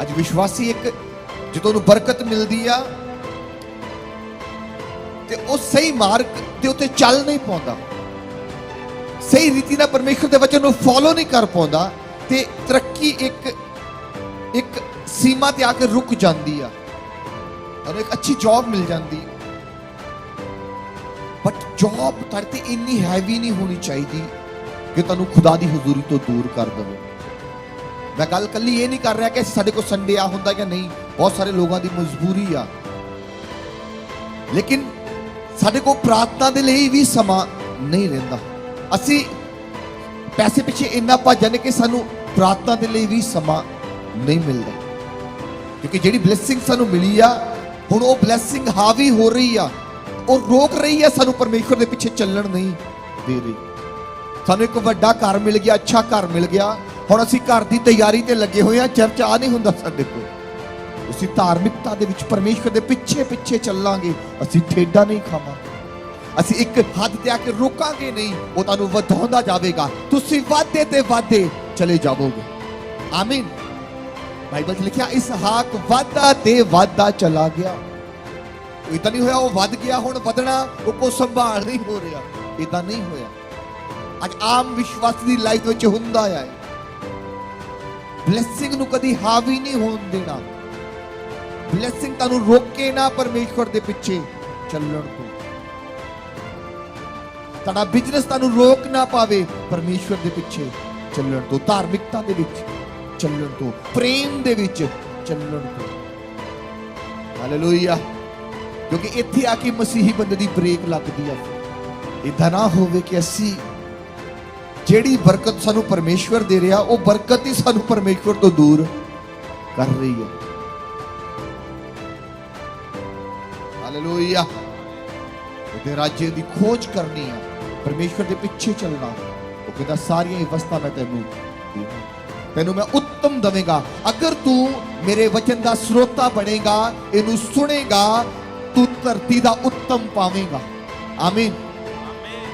ਅੱਜ ਵਿਸ਼ਵਾਸੀ ਇੱਕ ਜਦੋਂ ਉਹਨੂੰ ਬਰਕਤ ਮਿਲਦੀ ਆ, ਤੇ ਉਹ ਸਹੀ ਮਾਰਗ ਦੇ ਉੱਤੇ ਚੱਲ ਨਹੀਂ ਪਾਉਂਦਾ। ਸਹੀ ਰੀਤੀ ਨਾਲ ਪਰਮੇਸ਼ਰ ਦੇ ਵਚਨ ਨੂੰ ਫੋਲੋ ਨਹੀਂ ਕਰ ਪਾਉਂਦਾ, ਤੇ ਤਰੱਕੀ ਇੱਕ ਇੱਕ ਸੀਮਾ ਤੇ ਆ ਕੇ ਰੁਕ ਜਾਂਦੀ ਆ। ਔਰ ਇੱਕ ਅੱਛੀ ਜੌਬ ਮਿਲ ਜਾਂਦੀ। ਬਟ ਜੌਬ ਤੁਹਾਡੇ ਤੇ ਇੰਨੀ ਹੈਵੀ ਨਹੀਂ ਹੋਣੀ ਚਾਹੀਦੀ ਕਿ ਤੁਹਾਨੂੰ ਖੁਦਾ ਦੀ ਹਜ਼ੂਰੀ ਤੋਂ ਦੂਰ ਕਰ ਦੇਵੇ। ਮੈਂ ਗੱਲ ਕੱਲੀ ਇਹ ਨਹੀਂ ਕਰ ਰਿਹਾ ਕਿ ਸਾਡੇ ਕੋਲ ਸੰਡੇ ਆ ਹੁੰਦਾ ਜਾਂ ਨਹੀਂ। ਬਹੁਤ ਸਾਰੇ ਲੋਕਾਂ ਦੀ ਮਜਬੂਰੀ ਆ। ਲੇਕਿਨ ਸਾਡੇ ਕੋਲ ਪ੍ਰਾਰਥਨਾ ਦੇ ਲਈ ਵੀ ਸਮਾਂ ਨਹੀਂ ਰਹਿੰਦਾ। ਅਸੀਂ ਪੈਸੇ ਪਿੱਛੇ ਇੰਨਾ ਭੱਜ ਜਾਂਦੇ ਕਿ ਸਾਨੂੰ ਪ੍ਰਾਰਥਨਾ ਦੇ ਲਈ ਵੀ ਸਮਾਂ ਨਹੀਂ ਮਿਲਦਾ। ਕਿਉਂਕਿ ਜਿਹੜੀ ਬਲੇਸਿੰਗ ਸਾਨੂੰ ਮਿਲੀ ਆ, ਹੁਣ ਉਹ ਬਲੇਸਿੰਗ ਹਾਵੀ ਹੋ ਰਹੀ ਆ। ਉਹ ਰੋਕ ਰਹੀ ਆ, ਸਾਨੂੰ ਪਰਮੇਸ਼ਰ ਦੇ ਪਿੱਛੇ ਚੱਲਣ ਨਹੀਂ ਦੇ ਰਹੀ। ਸਾਨੂੰ ਇੱਕ ਵੱਡਾ ਘਰ ਮਿਲ ਗਿਆ, ਅੱਛਾ ਘਰ ਮਿਲ ਗਿਆ। ਹੁਣ ਅਸੀਂ ਘਰ ਦੀ ਤਿਆਰੀ ਤੇ ਲੱਗੇ ਹੋਏ ਆ ਚਰਚ ਆ ਨਹੀਂ ਹੁੰਦਾ ਸਾਡੇ ਕੋਲ। ਅਸੀਂ ਧਾਰਮਿਕਤਾ ਦੇ ਵਿੱਚ ਪਰਮੇਸ਼ਰ ਦੇ ਪਿੱਛੇ ਪਿੱਛੇ ਚੱਲਾਂਗੇ। ਅਸੀਂ ਠੇਡਾ ਨਹੀਂ ਖਾਵਾਂਗੇ। ਅਸੀਂ ਇੱਕ ਹੱਦ ਤੇ ਆ ਕੇ ਰੁਕਾਂਗੇ ਨਹੀਂ। ਉਹ ਤੁਹਾਨੂੰ ਵਧਾਉਂਦਾ ਜਾਵੇਗਾ। ਤੁਸੀਂ ਵਾਧੇ ਤੇ ਵਾਧੇ ਚਲੇ ਜਾਵੋਗੇ। ਆਮੀਨ ਬਾਈਬਲ 'ਚ ਲਿਖਿਆ ਇਸਹਾਕ ਵਾਧਾ ਤੇ ਵਾਧਾ ਚਲਾ ਗਿਆ। ਇਦਾਂ ਨਹੀਂ ਹੋਇਆ, ਉਹ ਵੱਧ ਗਿਆ, ਹੁਣ ਵਧਣਾ, ਉਹ ਕੋ ਸੰਭਾਲ ਨਹੀਂ ਹੋ ਰਿਹਾ। ਇਦਾਂ ਨਹੀਂ ਹੋਇਆ। ਅੱਜ ਆਮ ਵਿਸ਼ਵਾਸ ਦੀ ਲਾਈਫ ਵਿੱਚ ਹੁੰਦਾ ਆ ਬਲੇਸਿੰਗ ਨੂੰ ਕਦੀ ਹਾਵੀ ਨਹੀਂ ਹੋਣ ਦੇਣਾ। ਬਲੇਸਿੰਗ ਤੁਹਾਨੂੰ ਰੋਕੇ ਨਾ ਪਰਮੇਸ਼ਵਰ ਦੇ ਪਿੱਛੇ ਚੱਲਣ ਤੋਂ। ਤੁਹਾਡਾ ਬਿਜ਼ਨਸ ਤੁਹਾਨੂੰ ਰੋਕ ਨਾ ਪਾਵੇ ਪਰਮੇਸ਼ਵਰ ਦੇ ਪਿੱਛੇ ਚੱਲਣ ਤੋਂ, ਧਾਰਮਿਕਤਾ ਦੇ ਵਿੱਚ ਚੱਲਣ ਤੋਂ, ਪ੍ਰੇਮ ਦੇ ਵਿੱਚ ਚੱਲਣ ਤੋਂ। ਹਾਲੇਲੂਇਆ ਕਿਉਂਕਿ ਇੱਥੇ ਆ ਕੇ ਮਸੀਹੀ ਬੰਦੇ ਦੀ ਬ੍ਰੇਕ ਲੱਗਦੀ ਆ। ਇਦਾਂ ਨਾ ਹੋਵੇ ਕਿ ਅਸੀਂ ਜਿਹੜੀ ਬਰਕਤ ਸਾਨੂੰ ਪਰਮੇਸ਼ਵਰ ਦੇ ਰਿਹਾ, ਉਹ ਬਰਕਤ ਹੀ ਸਾਨੂੰ ਪਰਮੇਸ਼ਵਰ ਤੋਂ ਦੂਰ ਕਰ ਰਹੀ ਹੈ। ਹਾਲੇਲੂਇਆ ਉਹਦੇ ਰਾਜ ਦੀ ਖੋਜ ਕਰਨੀ ਹੈ। ਪਰਮੇਸ਼ਵਰ ਦੇ ਪਿੱਛੇ ਚੱਲਣਾ। ਉਹ ਕਹਿੰਦਾ, ਸਾਰੀਆਂ ਹੀ ਵਸਤਾਂ ਮੈਂ ਤੈਨੂੰ ਤੈਨੂੰ ਮੈਂ ਉੱਤਮ ਦਵੇਂਗਾ। ਅਗਰ ਤੂੰ ਮੇਰੇ ਵਚਨ ਦਾ ਸਰੋਤਾ ਬਣੇਗਾ, ਇਹਨੂੰ ਸੁਣੇਗਾ, ਤੂੰ ਧਰਤੀ ਦਾ ਉੱਤਮ ਪਾਵੇਂਗਾ। ਆਮੀਨ